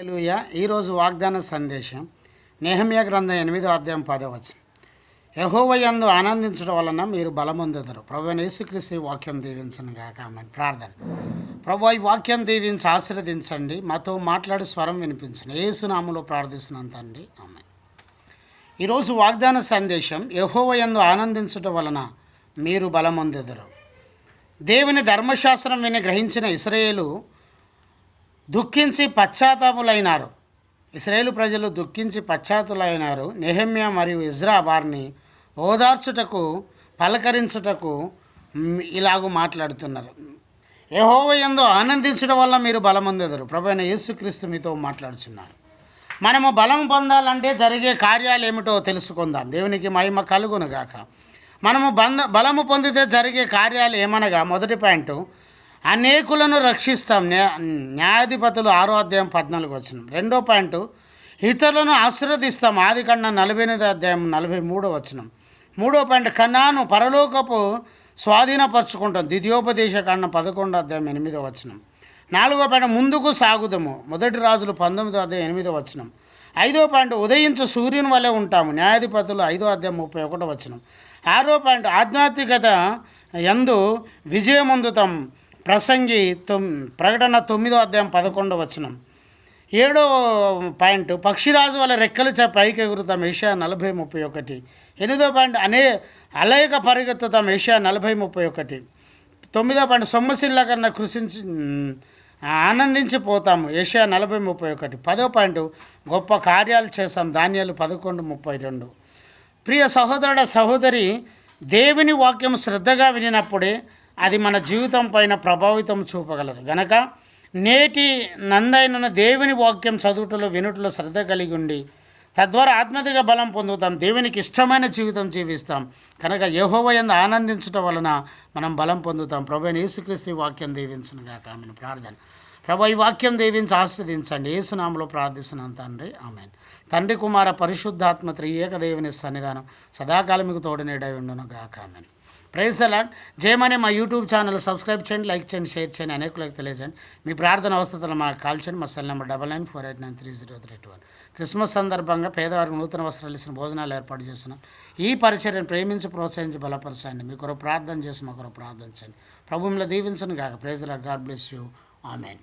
హల్లెలూయ. ఈరోజు వాగ్దాన సందేశం నేహమ్య గ్రంథం ఎనిమిదో అధ్యాయం పదో వచ్చిన యహోవయందు ఆనందించడం వలన మీరు బలమొందెదరు. ప్రభు యేసుక్రీస్తు వాక్యం దీవించను కాక ప్రార్థన. ప్రభు ఈ వాక్యం దీవించి ఆశీర్వదించండి. మాతో మాట్లాడి స్వరం వినిపించండి. ఏసునాములో ప్రార్థిస్తున్నాను తండ్రి. ఆమె ఈరోజు వాగ్దాన సందేశం యహోవయందు ఆనందించడం వలన మీరు బలమొందెదరు. దేవుని ధర్మశాస్త్రం విని గ్రహించిన ఇస్రాయేలు దుఃఖించి పశ్చాత్తాపులైనారు. ఇస్రాయేల్ ప్రజలు దుఃఖించి పశ్చాత్తులైనారు నెహమ్య మరియు ఇజ్రా వారిని ఓదార్చుటకు పలకరించుటకు ఇలాగూ మాట్లాడుతున్నారు. యెహోవయందు ఆనందించడం వల్ల మీరు బలమొందెదరు. ప్రభు యేసుక్రీస్తు మీతో మాట్లాడుచున్నారు మనము బలం పొందాలంటే జరిగే కార్యాలు ఏమిటో తెలుసుకుందాం. దేవునికి మహిమ కలుగునుగాక. మనము బంద బలము పొందితే జరిగే కార్యాలు ఏమనగా మొదటి పాయింట్ అనేకులను రక్షిస్తాం. న్యాయాధిపతులు ఆరో అధ్యాయం పద్నాలుగు వచ్చిన రెండో పాయింట్ ఇతరులను ఆశీర్వదిస్తాం. ఆది కన్నా నలభై ఎనిమిది అధ్యాయం నలభై మూడో వచనం. మూడో పాయింట్ కన్నాను పరలోకపు స్వాధీనపరచుకుంటాం. ద్వితీయోపదేశ కన్నా పదకొండో అధ్యాయం ఎనిమిదో వచనం. నాలుగో పాయింట్ ముందుకు సాగుదాము. మొదటి రాజులు పంతొమ్మిదో అధ్యాయం ఎనిమిదో వచనం. ఐదో పాయింట్ ఉదయించు సూర్యుని వలె ఉంటాము. న్యాయాధిపతులు ఐదో అధ్యాయం ముప్పై ఒకటో వచనం. ఆరో పాయింట్ ఆధ్యాత్మికత యందు విజయం అందుతాం ప్రసంగి తొమ్ ప్రకటన తొమ్మిదో అధ్యాయం పదకొండో వచనం. ఏడో పాయింట్ పక్షిరాజు వల్ల రెక్కలు చ పైకి ఎగురుతాం ఏషియా నలభై ముప్పై ఒకటి. ఎనిమిదో పాయింట్ అనే అలయక పరిగెత్తుతాం ఏషియా నలభై ముప్పై ఒకటి. తొమ్మిదో పాయింట్ సొమ్మశిల్ల కన్నా కృషించి ఆనందించిపోతాము ఏషియా నలభై ముప్పై ఒకటి. పదో పాయింట్ గొప్ప కార్యాలు చేస్తాం ధాన్యాలు పదకొండు ముప్పై రెండు. ప్రియ సహోదరుడ సహోదరి దేవుని వాక్యం శ్రద్ధగా వినినప్పుడే అది మన జీవితం పైన ప్రభావితం చూపగలదు. గనక నేటి నందైన దేవుని వాక్యం చదువుటలో వినుటలో శ్రద్ధ కలిగి ఉండి తద్వారా ఆత్మీయ బలం పొందుతాం దేవునికి ఇష్టమైన జీవితం జీవిస్తాం. కనుక యహోవయందు ఆనందించడం వలన మనం బలం పొందుతాం. ప్రభు యేసుక్రీస్తు వాక్యం దీవించను కాక ఆమెను. ప్రార్థన. ప్రభు ఈ వాక్యం దీవించి ఆస్వాదించండి ఏసునామలో ప్రార్థిస్తున్నాను తండ్రి. ఆమె తండ్రి కుమార పరిశుద్ధాత్మ త్రియేక దేవుని సన్నిధానం సదాకాలం మీకు తోడునేడై ఉండును గాక. ప్రైజ్ అలాడ్ జయమనే మా యూట్యూబ్ ఛానల్ సబ్స్క్రైబ్ చేయండి లైక్ చేయండి షేర్ చేయండి అనేకులకు తెలియజేయండి. మీ ప్రార్థన అవస్థలను మాకు కాల్ చేయండి. మా cell number double nine four eight nine three zero three two one. Christmas సందర్భంగా పేదవారికి నూతన వస్త్రాలు ఇచ్చిన భోజనాలు ఏర్పాటు చేస్తున్నాం. ఈ పరిచర్యను ప్రేమించి ప్రోత్సహించి బలపరచండి. మీ కొరకు ప్రార్థన చేసి మా కొరకు ప్రార్థన చేయండి. ప్రభుత్వంలో దీవించను కాక ప్రైజ్ అలాడ్ గాడ్ బ్లెస్ యూ. ఆమెన్.